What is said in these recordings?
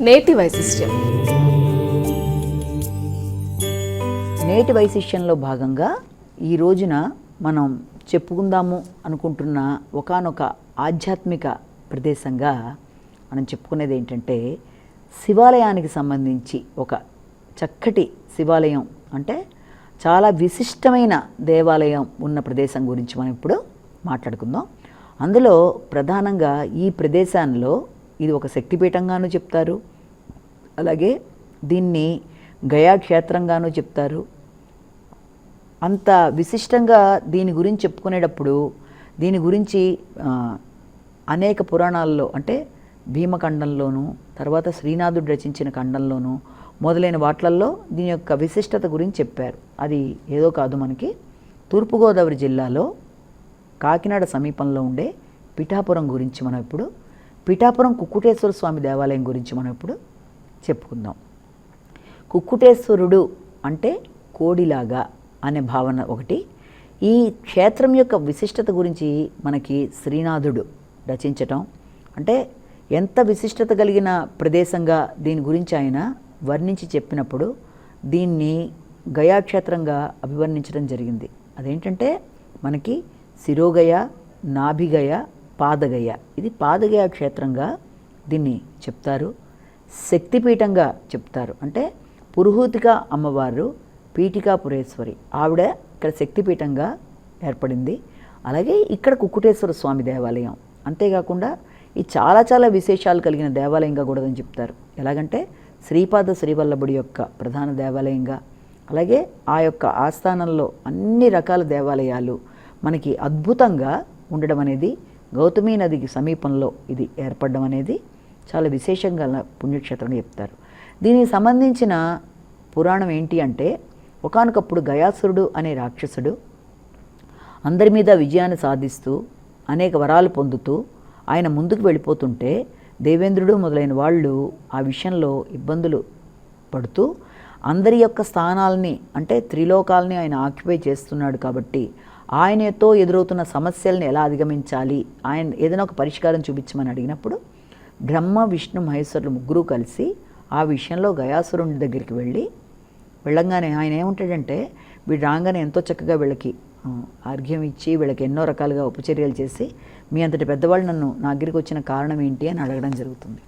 నేటి వైశిష్ట్యం. నేటి వైశిష్యంలో భాగంగా ఈ రోజున మనం చెప్పుకుందాము అనుకుంటున్న ఒకానొక ఆధ్యాత్మిక ప్రదేశంగా మనం చెప్పుకునేది ఏంటంటే శివాలయానికి సంబంధించి ఒక చక్కటి శివాలయం అంటే చాలా విశిష్టమైన దేవాలయం ఉన్న ప్రదేశం గురించి మనం ఇప్పుడు మాట్లాడుకుందాం. అందులో ప్రధానంగా ఈ ప్రదేశాల్లో ఇది ఒక శక్తిపీఠంగాను చెప్తారు. అలాగే దీన్ని గయా క్షేత్రంగాను చెప్తారు. అంత విశిష్టంగా దీని గురించి చెప్పుకునేటప్పుడు దీని గురించి అనేక పురాణాల్లో అంటే భీమఖండంలోను తర్వాత శ్రీనాథుడు రచించిన ఖండంలోను మొదలైన వాట్లల్లో దీని యొక్క విశిష్టత గురించి చెప్పారు. అది ఏదో కాదు మనకి. తూర్పుగోదావరి జిల్లాలో కాకినాడ సమీపంలో ఉండే పిఠాపురం గురించి మనం ఇప్పుడు పిఠాపురం కుక్కుటేశ్వర స్వామి దేవాలయం గురించి మనం ఇప్పుడు చెప్పుకుందాం. కుక్కుటేశ్వరుడు అంటే కోడిలాగా అనే భావన ఒకటి. ఈ క్షేత్రం యొక్క విశిష్టత గురించి మనకి శ్రీనాథుడు రచించటం. అంటే ఎంత విశిష్టత కలిగిన ప్రదేశంగా దీని గురించి ఆయన వర్ణించి చెప్పినప్పుడు దీన్ని గయాక్షేత్రంగా అభివర్ణించడం జరిగింది. అదేంటంటే మనకి శిరోగయ నాభిగయ పాదగయ. ఇది పాదగయ క్షేత్రంగా దీన్ని చెప్తారు. శక్తిపీఠంగా చెప్తారు. అంటే పురుహూతిక అమ్మవారు పీఠికాపురేశ్వరి. ఆవిడ ఇక్కడ శక్తిపీఠంగా ఏర్పడింది. అలాగే ఇక్కడ కుక్కుటేశ్వర స్వామి దేవాలయం. అంతేకాకుండా ఇది చాలా చాలా విశేషాలు కలిగిన దేవాలయంగా కూడా అని చెప్తారు. ఎలాగంటే శ్రీపాద శ్రీవల్లభుడి యొక్క ప్రధాన దేవాలయంగా అలాగే ఆ యొక్క ఆస్థానంలో అన్ని రకాల దేవాలయాలు మనకి అద్భుతంగా ఉండడం అనేది గౌతమి నదికి సమీపంలో ఇది ఏర్పడడం అనేది చాలా విశేషంగా పుణ్యక్షేత్రం చెప్తారు. దీనికి సంబంధించిన పురాణం ఏంటి అంటే ఒకనకప్పుడు గయాసురుడు అనే రాక్షసుడు అందరి మీద విజయాన్ని సాధిస్తూ అనేక వరాలు పొందుతూ ఆయన ముందుకు వెళ్ళిపోతుంటే దేవేంద్రుడు మొదలైన వాళ్ళు ఆ విషయంలో ఇబ్బందులు పడుతూ అందరి యొక్క స్థానాలని అంటే త్రిలోకాలని ఆయన ఆక్యుపై చేస్తున్నాడు కాబట్టి ఆయనతో ఎదురవుతున్న సమస్యలను ఎలా అధిగమించాలి? ఆయన ఏదైనా ఒక పరిష్కారం చూపించమని అడిగినప్పుడు బ్రహ్మ విష్ణు మహేశ్వరులు ముగ్గురు కలిసి ఆ విషయంలో గయాసురుని దగ్గరికి వెళ్ళి వెళ్ళంగానే ఆయన ఏముంటాడంటే వీడు రాగానే ఎంతో చక్కగా వీళ్ళకి ఆర్ఘ్యం ఇచ్చి వీళ్ళకి ఎన్నో రకాలుగా ఉపచర్యలు చేసి మీ అంతటి పెద్దవాళ్ళు నన్ను నా దగ్గరికి వచ్చిన కారణం ఏంటి అని అడగడం జరుగుతుంది.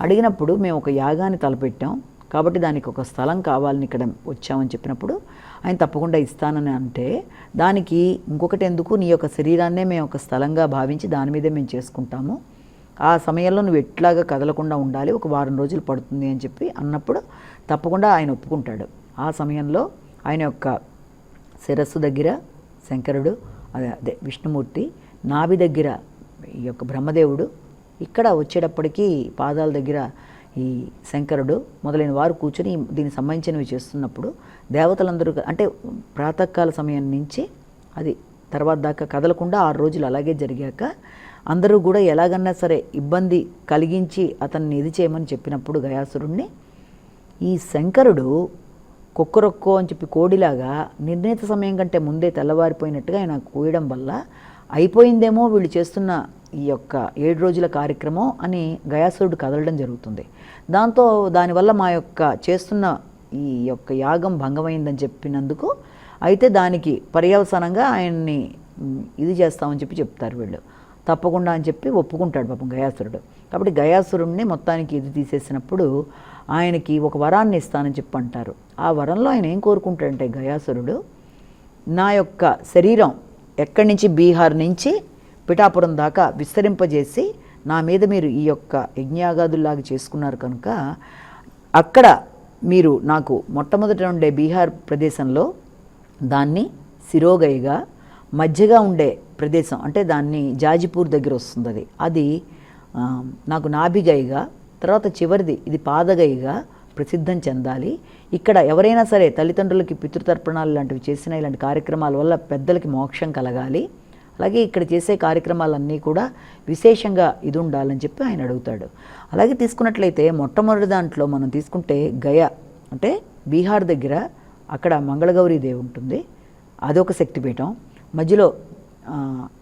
అడిగినప్పుడు మేము ఒక యాగాన్ని తలపెట్టాం. కాబట్టి దానికి ఒక స్థలం కావాలని ఇక్కడ వచ్చామని చెప్పినప్పుడు ఆయన తప్పకుండా ఇస్తానని అంటే దానికి ఇంకొకటి ఎందుకు? నీ యొక్క శరీరాన్నే మేము ఒక స్థలంగా భావించి దాని మీదే మేము చేసుకుంటాము. ఆ సమయంలో నువ్వు ఎట్లాగా కదలకుండా ఉండాలి ఒక వారం రోజులు పడుతుంది అని చెప్పి అన్నప్పుడు తప్పకుండా ఆయన ఒప్పుకుంటాడు. ఆ సమయంలో ఆయన యొక్క శిరస్సు దగ్గర శంకరుడు అదే అదే విష్ణుమూర్తి నాభి దగ్గర ఈ యొక్క బ్రహ్మదేవుడు ఇక్కడ వచ్చేటప్పటికీ పాదాల దగ్గర ఈ శంకరుడు మొదలైన వారు కూర్చొని దీనికి సంబంధించినవి చేస్తున్నప్పుడు దేవతలందరూ అంటే ప్రాతకాల సమయం నుంచి అది తర్వాత దాకా కదలకుండా ఆరు రోజులు అలాగే జరిగాక అందరూ కూడా ఎలాగన్నా సరే ఇబ్బంది కలిగించి అతన్ని ఇది చేయమని చెప్పినప్పుడు గయాసురుణ్ణి ఈ శంకరుడు కుక్కరొక్కో అని చెప్పి కోడిలాగా నిర్ణీత సమయం కంటే ముందే తెల్లవారిపోయినట్టుగా ఆయన కోయడం వల్ల అయిపోయిందేమో వీళ్ళు చేస్తున్న ఈ యొక్క ఏడు రోజుల కార్యక్రమం అని గయాసురుడు కదలడం జరుగుతుంది. దాంతో దానివల్ల మా యొక్క చేస్తున్న ఈ యొక్క యాగం భంగమైందని చెప్పినందుకు అయితే దానికి పర్యవసానంగా ఆయన్ని ఇది చేస్తామని చెప్పి చెప్తారు వీళ్ళు. తప్పకుండా అని చెప్పి ఒప్పుకుంటాడు పాపం గయాసురుడు. కాబట్టి గయాసురుడిని మొత్తానికి ఇది తీసేసినప్పుడు ఆయనకి ఒక వరాన్ని ఇస్తానని చెప్పి అంటారు. ఆ వరంలో ఆయన ఏం కోరుకుంటాడంటే గయాసురుడు నా యొక్క శరీరం ఎక్కడి నుంచి బీహార్ నుంచి పిఠాపురం దాకా విస్తరింపజేసి నా మీద మీరు ఈ యొక్క యజ్ఞాగాదుల్లాగా చేసుకున్నారు కనుక అక్కడ మీరు నాకు మొట్టమొదట ఉండే బీహార్ ప్రదేశంలో దాన్ని శిరోగైగా మధ్యగా ఉండే ప్రదేశం అంటే దాన్ని జాజిపూర్ దగ్గర వస్తుంది అది అది నాకు నాభిగైగా తర్వాత చివరిది ఇది పాదగైగా ప్రసిద్ధం చెందాలి. ఇక్కడ ఎవరైనా సరే తల్లిదండ్రులకి పితృతర్పణాలు లాంటివి చేసిన ఇలాంటి కార్యక్రమాల వల్ల పెద్దలకి మోక్షం కలగాలి. అలాగే ఇక్కడ చేసే కార్యక్రమాలన్నీ కూడా విశేషంగా ఇది ఉండాలని చెప్పి ఆయన అడుగుతాడు. అలాగే తీసుకున్నట్లయితే మొట్టమొదటి దాంట్లో మనం తీసుకుంటే గయ అంటే బీహార్ దగ్గర అక్కడ మంగళగౌరీ దేవి ఉంటుంది. అదొక శక్తిపీఠం. మధ్యలో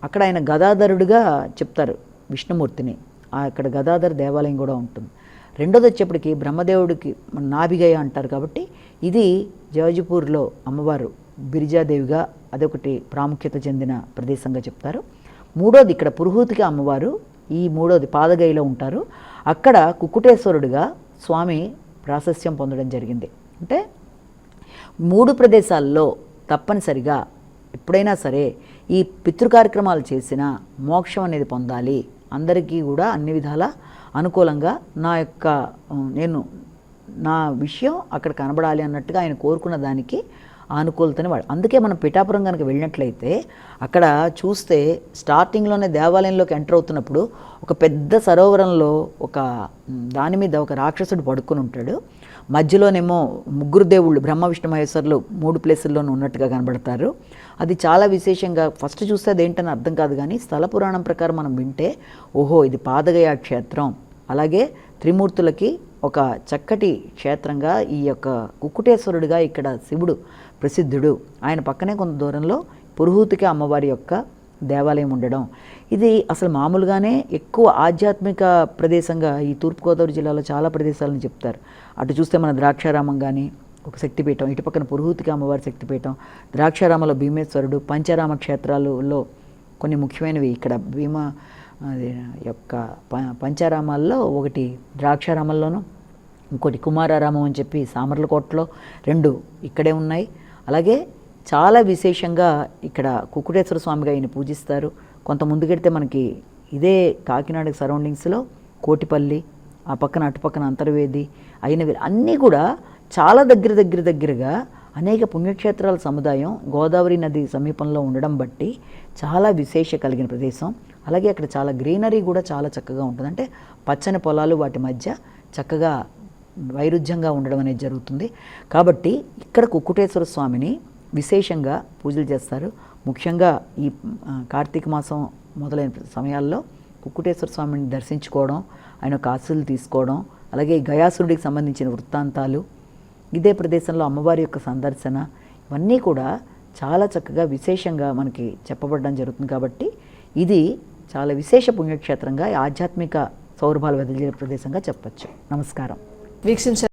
అక్కడ ఆయన గదాధరుడిగా చెప్తారు విష్ణుమూర్తిని. అక్కడ గదాధర దేవాలయం కూడా ఉంటుంది. రెండోది వచ్చేప్పటికి బ్రహ్మదేవుడికి నాభిగయ అంటారు కాబట్టి ఇది జవజిపూర్లో అమ్మవారు బిరిజాదేవిగా అదొకటి ప్రాముఖ్యత చెందిన ప్రదేశంగా చెప్తారు. మూడోది ఇక్కడ పురుహూతికి అమ్మవారు ఈ మూడోది పాదగైలో ఉంటారు. అక్కడ కుక్కుటేశ్వరుడిగా స్వామి ప్రాశస్యం పొందడం జరిగింది. అంటే మూడు ప్రదేశాల్లో తప్పనిసరిగా ఎప్పుడైనా సరే ఈ పితృ కార్యక్రమాలు చేసిన మోక్షం అనేది పొందాలి. అందరికీ కూడా అన్ని విధాల అనుకూలంగా నా యొక్క నేను నా విషయం అక్కడ కనబడాలి అన్నట్టుగా ఆయన కోరుకున్న దానికి ఆనుకూలతని వాడు. అందుకే మనం పిఠాపురం కనుక వెళ్ళినట్లయితే అక్కడ చూస్తే స్టార్టింగ్లోనే దేవాలయంలోకి ఎంటర్ అవుతున్నప్పుడు ఒక పెద్ద సరోవరంలో ఒక దాని మీద ఒక రాక్షసుడు పడుకొని ఉంటాడు. మధ్యలోనేమో ముగ్గురు దేవుళ్ళు బ్రహ్మ విష్ణు మహేశ్వరులు మూడు ప్లేసుల్లోనూ ఉన్నట్టుగా కనబడతారు. అది చాలా విశేషంగా ఫస్ట్ చూస్తే అదేంటని అర్థం కాదు కానీ స్థల పురాణం ప్రకారం మనం వింటే ఓహో ఇది పాదగయ క్షేత్రం. అలాగే త్రిమూర్తులకి ఒక చక్కటి క్షేత్రంగా ఈ యొక్క కుక్కుటేశ్వరుడిగా ఇక్కడ శివుడు ప్రసిద్ధుడు. ఆయన పక్కనే కొంత దూరంలో పురుహూతికి అమ్మవారి యొక్క దేవాలయం ఉండడం. ఇది అసలు మామూలుగానే ఎక్కువ ఆధ్యాత్మిక ప్రదేశంగా ఈ తూర్పుగోదావరి జిల్లాలో చాలా ప్రదేశాలను చెప్తారు. అటు చూస్తే మన ద్రాక్షారామం కానీ ఒక శక్తిపీఠం ఇటు పక్కన పురుహూతికి అమ్మవారి శక్తిపీఠం ద్రాక్షారామంలో భీమేశ్వరుడు పంచరామ క్షేత్రాలలో కొన్ని ముఖ్యమైనవి ఇక్కడ. భీమ యొక్క ప- పంచారామాల్లో ఒకటి ద్రాక్షారామంలోను ఇంకోటి కుమారారామం అని చెప్పి సామర్లకోటలో రెండు ఇక్కడే ఉన్నాయి. అలాగే చాలా విశేషంగా ఇక్కడ కుక్కుటేశ్వర స్వామిగా ఆయన పూజిస్తారు. కొంత ముందుకెడితే మనకి ఇదే కాకినాడ సరౌండింగ్స్లో కోటిపల్లి ఆ పక్కన అటుపక్కన అంతర్వేది అయినవి అన్నీ కూడా చాలా దగ్గర దగ్గర దగ్గరగా అనేక పుణ్యక్షేత్రాల సముదాయం గోదావరి నది సమీపంలో ఉండడం బట్టి చాలా విశేష కలిగిన ప్రదేశం. అలాగే అక్కడ చాలా గ్రీనరీ కూడా చాలా చక్కగా ఉంటుంది అంటే పచ్చని పొలాలు వాటి మధ్య చక్కగా వైరుధ్యంగా ఉండడం అనేది జరుగుతుంది. కాబట్టి ఇక్కడ కుక్కుటేశ్వర స్వామిని విశేషంగా పూజలు చేస్తారు. ముఖ్యంగా ఈ కార్తీక మాసం మొదలైన సమయాల్లో కుక్కుటేశ్వర స్వామిని దర్శించుకోవడం ఆయన ఒక ఆశీస్సులు తీసుకోవడం అలాగే గయాసురుడికి సంబంధించిన వృత్తాంతాలు ఇదే ప్రదేశంలో అమ్మవారి యొక్క సందర్శన ఇవన్నీ కూడా చాలా చక్కగా విశేషంగా మనకి చెప్పబడడం జరుగుతుంది. కాబట్టి ఇది చాలా విశేష పుణ్యక్షేత్రంగా ఆధ్యాత్మిక సౌరభాలు వెదజల్లే ప్రదేశంగా చెప్పచ్చు. నమస్కారం. వీక్షించారు